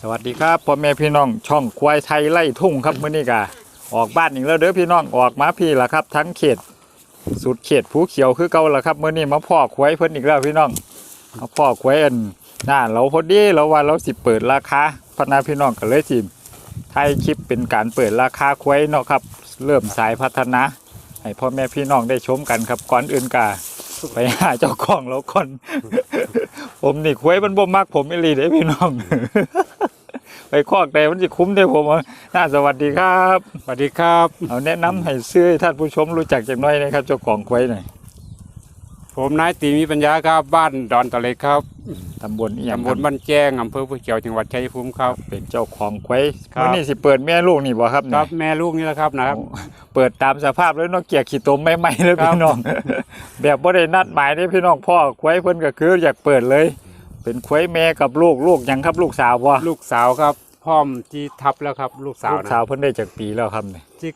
สวัสดีครับพ่อแม่พี่น้องช่องควายไทยไล่ทุ่งครับมื้อนี้กะออกบ้านอีกแล้วเด้อพี่น้องออกมาพี่ละครับ ทั้งเขตสุดเขตภูเขียวคือเก่าละครับมื้อนี้มาพ่อควายเพิ่นอีกแล้วพี่น้องมาพ่อควายอันหน้าเราพอดีเราว่าเราสิเปิดราคาพนาพี่น้องก็เลยสิไทยคลิปเป็นการเปิดราคาควายเนาะครับ เริ่มสายพัฒนาให้พ่อแม่พี่น้องได้ชมกันครับก่อนอื่นกะไปหาเจ้าของแล้วก่อน ผมนี่ควายมันบ่มักผมอีหลีเด้พี่น้อง ไปคอกแต่มันจะคุ้มได้ผมอะน่าสวัสดีครับสวัสดีครับเอาแนะนำให้ซื้อให้ท่านผู้ชมรู้จักจักหน้อยนะครับเจ้าของควายหน่อยผมนายตีมีปัญญาครับบ้านดอนตะเล็กครับตำบลอีหยังตำบครัลบ้านแจ้งอำเภอผู้เขียวจังหวัดชัยภูมิครับ เป็นเจ้าของควายครับวันนี้สิเปิดแม่ลูกนี่บ่ครับคเนี่ยรับแม่ลูกนี่แหละครับนะครับโอ้เปิดตามสภาพแล้วเนาะเกียร์ขี้ตมใหม่ๆเลยครับพี่น้องแบบบ่ได้นัดหมายเด้พี่น้องพ่อควายเพิ่นก็คืออยากเปิดเลย เป็นควายแม่กับลูกลูกหยังครับลูกสาวบ่ลูกสาวครับพร้อมที่ทับแล้วครับ ลูกสาวลูกนะสาวเพิ่นได้จากปีแล้วครับเนี่ยที่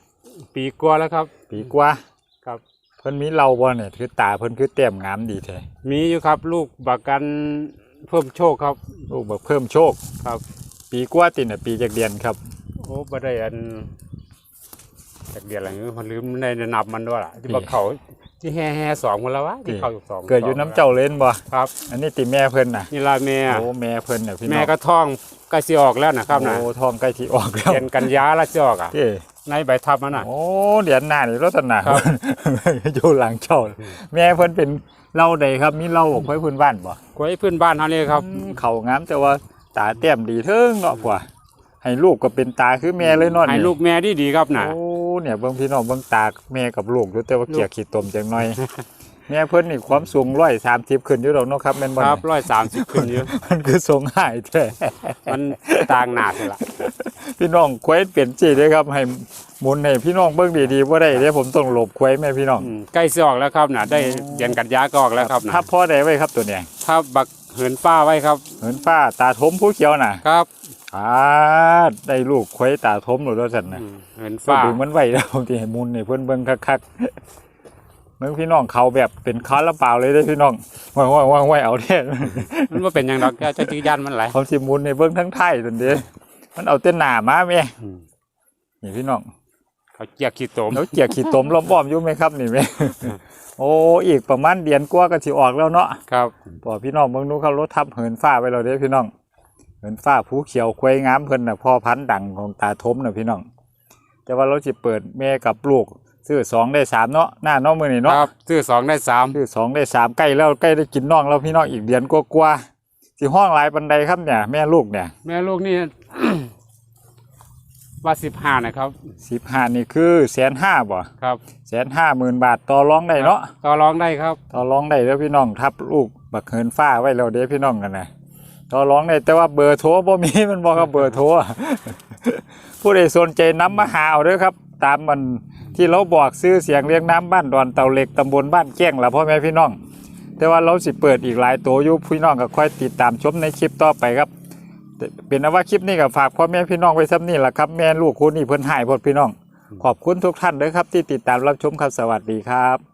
ปีกว่าแล้วครับ ปีกว่าครับ เพิ่นมีเราบ่เนี่ยคือตาเพิ่นคือแต้มงามดีแท้มีอยู่ครับ ลูกบักกันเพิ่มโชคครับลูกแบบเพิ่มโชค ครับ ปีกว่าติน่ะปีจากเดือนครับ โอ้บ่ได้อันจากเดือนอะไรเงี้ยมันลืมในนับมันด้วยล่ะที่บักเขา ที่แห่แห่สองคนแล้ววะที่เขาอยู่สองเกิดอยู่น้ำเจ้าเล่นบ่ครับ อันนี้ติแม่เพิ่นน่ะนี่ละแม่โอ้แม่เพิ่นน่ะพี่น้องแม่ก็ท้องใกล้สิออกแล้วนะครับนะโอ้ทองใกล้ที่ออกแล้วเดือนกันยาแล้วสิออกอะเอ้ในใบทับมันน่ะโอ้เดือนหน้านี่ลักษณะครับอยู่หลังเจ้าแม่เพิ่นเป็นเล่าใดครับมีเล่าบอกไว้เพิ่นบ้านบ่กล้วยพื้นบ้านเขาเลยครับอืมเขางามแต่ว่าตาแต้มดีเทิงเนาะกว่าให้ลูกก็เป็นตาคือแม่เลยเนาะให้นี่ลูกแม่ดีดีๆครับน่ะโอ้ เนี่ยเบิ่งพี่น้องเบิ่งตาแม่กับลูกอยู่แต่ว่าเกียกขี้ตมจังหน่อย แม่เพิ่นนี่ความสูง130ขึ้นอยู่ดอกเนาะครับแม่นบ่ครับเนี่ยร้อยสามสิบขึ้นเยอะมันคือทรงหายแท้มันต่างหนาสิละพี่น้องควายเปลี่ยนจีด้วยครับให้หมุนให้พี่น้องเบิ่งดีๆว่าได้เดี๋ยวผมต้องหลบควายแม่พี่น้องอืมใกล้สิออกแล้วครับน่ะได้เดือนกันยาก็ออกแล้วครับน่ะถ้าพ่อได้ไว้ครับตัวเนี้ยถ้าบักเหินป้าไว้ครับ เหมือนป้าตาทมผู้เขียวน่ะครับ อ่าได้ลูกควายตาทมหรือว่าสันน่ะอืมเหินก็ฟ้าดึงมันไว้แล้วที่ให้หมุนให้เพิ่นเบิ่งคักๆเบิ่งพี่น้องเขาแบบเป็นคาราเปล่าเลยเด้อพี่น้องว่างว่างว่างไว้เอาแท้มันว่าเป็นอย่างดอกแค่จะจืดยันมันไหลายเขาสิหมุนให้เบิ่งทั้งไทายตัวเด้มันเอาเต้นหน้ามาแม่อืมนี่พี่น้องเขาเจียกขี้ตมแล้วเจียกขี้ตมล้อมบ้อมอยู่ไหมครับนี่แม่โอ้อีกประมาณเดือนกว่าก็สิออกแล้วเนาะครับพอพี่น้องเบิ่งนู้เขารถทับเหินฟ้าไปแล้วเด้พี่น้อง เหินฟ้าผู้เขียวควายงามเพิ่นน่ะพ่อพันธุ์ดังของตาทมน่ะพี่น้อง แต่ว่าเราสิเปิดแม่กับลูกซื้อสองได้สามเนาะหน้าเน้องมือนี่คเนาะรับซื้อสองได้สามซื้อสองได้สามใกล้แล้วใกล้ได้กินน้องแล้วพี่น้องอีกเดือนกว่าๆสิห้องหลายปันใดครับเนี่ย แม่ลูกเนี่ย แม่ลูกนี่ ว่าสิบห้านะครับสิบห้านี่คือแสนห้าบ่ครับแสนห้าหมื่นบาทต่อรองได้เนาะต่อรองได้ครับ ต่อรองได้แล้วพี่น้องทับลูกบักเหินฟ้าไว้แล้วเด้พี่น้องกันนะ ต่อรองได้แต่ว่าเบอร์โทรบ่มีมันบอกกับเบอร์โทรผู้ใดสนใจน้ำมาหาเอาเด้อครับ ตามมันที่เราบอกซื้อเสียงเรียงน้ำบ้านดอนเตาเหล็กตำบลบ้านแก้งล่ะพ่อแม่พี่น้อง แต่ว่าเราสิเปิดอีกหลายตัวอยู่พี่น้องก็ค่อยติดตามชมในคลิปต่อไปครับเป็นว่าคลิปนี้ก็ฝากพ่อแม่พี่น้องไว้ซ้ำนี่แหละครับแม่ลูกคู่นี้เพิ่นหายพดพี่น้อง ขอบคุณทุกท่านเด้อครับที่ติดตามรับชมครับสวัสดีครับ